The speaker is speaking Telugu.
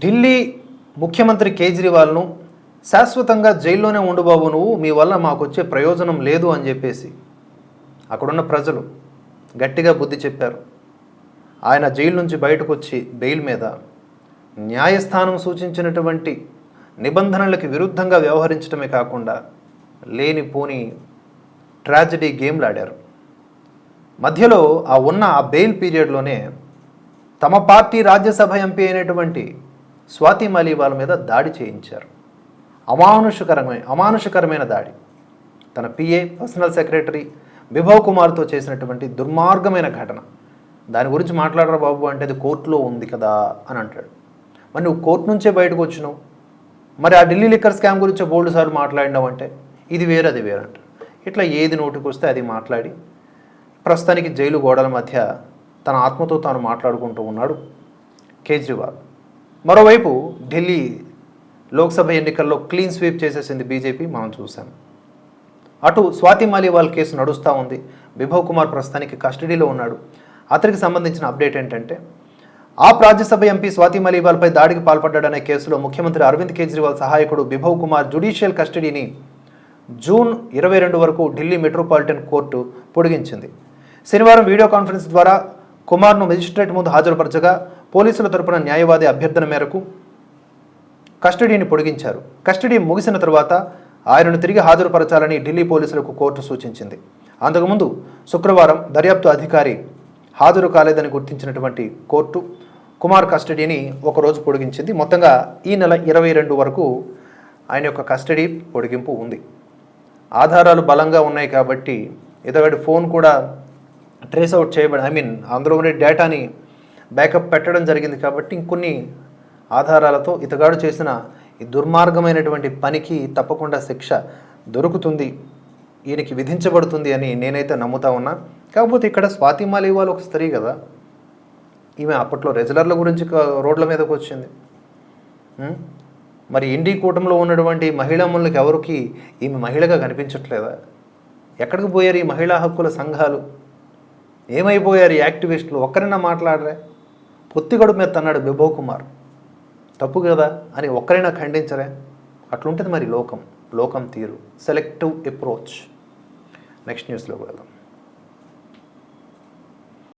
ఢిల్లీ ముఖ్యమంత్రి కేజ్రీవాల్ను శాశ్వతంగా జైల్లోనే ఉండు బాబు నువ్వు మీ వల్ల మాకు వచ్చే ప్రయోజనం లేదు అని చెప్పేసి అక్కడున్న ప్రజలు గట్టిగా బుద్ధి చెప్పారు. ఆయన జైలు నుంచి బయటకు వచ్చి బెయిల్ మీద న్యాయస్థానం సూచించినటువంటి నిబంధనలకు విరుద్ధంగా వ్యవహరించడమే కాకుండా లేనిపోని ట్రాజడీ గేమ్లు ఆడారు మధ్యలో ఆ ఉన్న ఆ బెయిల్ పీరియడ్లోనే తమ పార్టీ రాజ్యసభ ఎంపీ అయినటువంటి స్వాతి మాలీవాల్ మీద దాడి చేయించారు. అమానుషకరమైన అమానుషకరమైన దాడి. తన పిఏ పర్సనల్ సెక్రటరీ బిభవ్ కుమార్తో చేసినటువంటి దుర్మార్గమైన ఘటన. దాని గురించి మాట్లాడరా బాబు అంటే అది కోర్టులో ఉంది కదా అని అంటాడు. మరి నువ్వు కోర్టు నుంచే బయటకు వచ్చినావు. మరి ఆ ఢిల్లీ లిక్కర్ స్కామ్ గురించి బోల్డ్ సార్లు మాట్లాడినావు అంటే ఇది వేరే అది వేరు అంట ఇట్లా ఏది నోటికి వస్తే అది మాట్లాడి ప్రస్తుతానికి జైలు గోడల మధ్య తన ఆత్మతో తాను మాట్లాడుకుంటూ ఉన్నాడు కేజ్రీవాల్. మరోవైపు ఢిల్లీ లోక్సభ ఎన్నికల్లో క్లీన్ స్వీప్ చేసేసింది బీజేపీ మనం చూసాం అటు స్వాతి మాలీవాల్ కేసు నడుస్తూ ఉంది. బిభవ్ కుమార్ ప్రస్తుతానికి కస్టడీలో ఉన్నాడు. అతనికి సంబంధించిన అప్డేట్ ఏంటంటే ఆప్ రాజ్యసభ ఎంపీ స్వాతి మాలీవాల్పై దాడికి పాల్పడ్డాడనే కేసులో ముఖ్యమంత్రి అరవింద్ కేజ్రీవాల్ సహాయకుడు విభవ్ కుమార్ జుడిషియల్ కస్టడీని జూన్ ఇరవై రెండు వరకు ఢిల్లీ మెట్రోపాలిటన్ కోర్టు పొడిగించింది. శనివారం వీడియో కాన్ఫరెన్స్ ద్వారా కుమార్ను మెజిస్ట్రేట్ ముందు హాజరుపరచగా పోలీసుల తరపున న్యాయవాది అభ్యర్థన మేరకు కస్టడీని పొడిగించారు. కస్టడీ ముగిసిన తర్వాత ఆయనను తిరిగి హాజరుపరచాలని ఢిల్లీ పోలీసులకు కోర్టు సూచించింది. అంతకుముందు శుక్రవారం దర్యాప్తు అధికారి హాజరు కాలేదని గుర్తించినటువంటి కోర్టు కుమార్ కస్టడీని ఒకరోజు పొడిగించింది. మొత్తంగా ఈ నెల ఇరవై రెండు వరకు ఆయన యొక్క కస్టడీ పొడిగింపు ఉంది. ఆధారాలు బలంగా ఉన్నాయి కాబట్టి ఇతగాడి ఫోన్ కూడా ట్రేస్ అవుట్ చేయబడి ఐ మీన్ అందులో ఉండే డేటాని బ్యాకప్ పెట్టడం జరిగింది కాబట్టి ఇంకొన్ని ఆధారాలతో ఇతగాడు చేసిన ఈ దుర్మార్గమైనటువంటి పనికి తప్పకుండా శిక్ష దొరుకుతుంది. ఈయనకి విధించబడుతుంది అని నేనైతే నమ్ముతా ఉన్నా. కాకపోతే ఇక్కడ స్వాతి మాలివాల్ ఒక స్త్రీ కదా. ఈమె అప్పట్లో రెజులర్ల గురించి రోడ్ల మీదకి వచ్చింది. మరి ఇండి కూటంలో ఉన్నటువంటి మహిళమ్మలకి ఎవరికి ఈమె మహిళగా కనిపించట్లేదా? ఎక్కడికి పోయారు ఈ మహిళా హక్కుల సంఘాలు? ఏమైపోయారు ఈ యాక్టివిస్టులు? ఒక్కరైనా మాట్లాడరే? పొత్తిగడు మీద తన్నాడు బిభో కుమార్ తప్పు కదా? అని ఒక్కరైనా ఖండించరే అట్లుంటుంది మరి లోకం. లోకం తీరు. Selective approach. నెక్స్ట్ న్యూస్లోకి వెళ్దాం.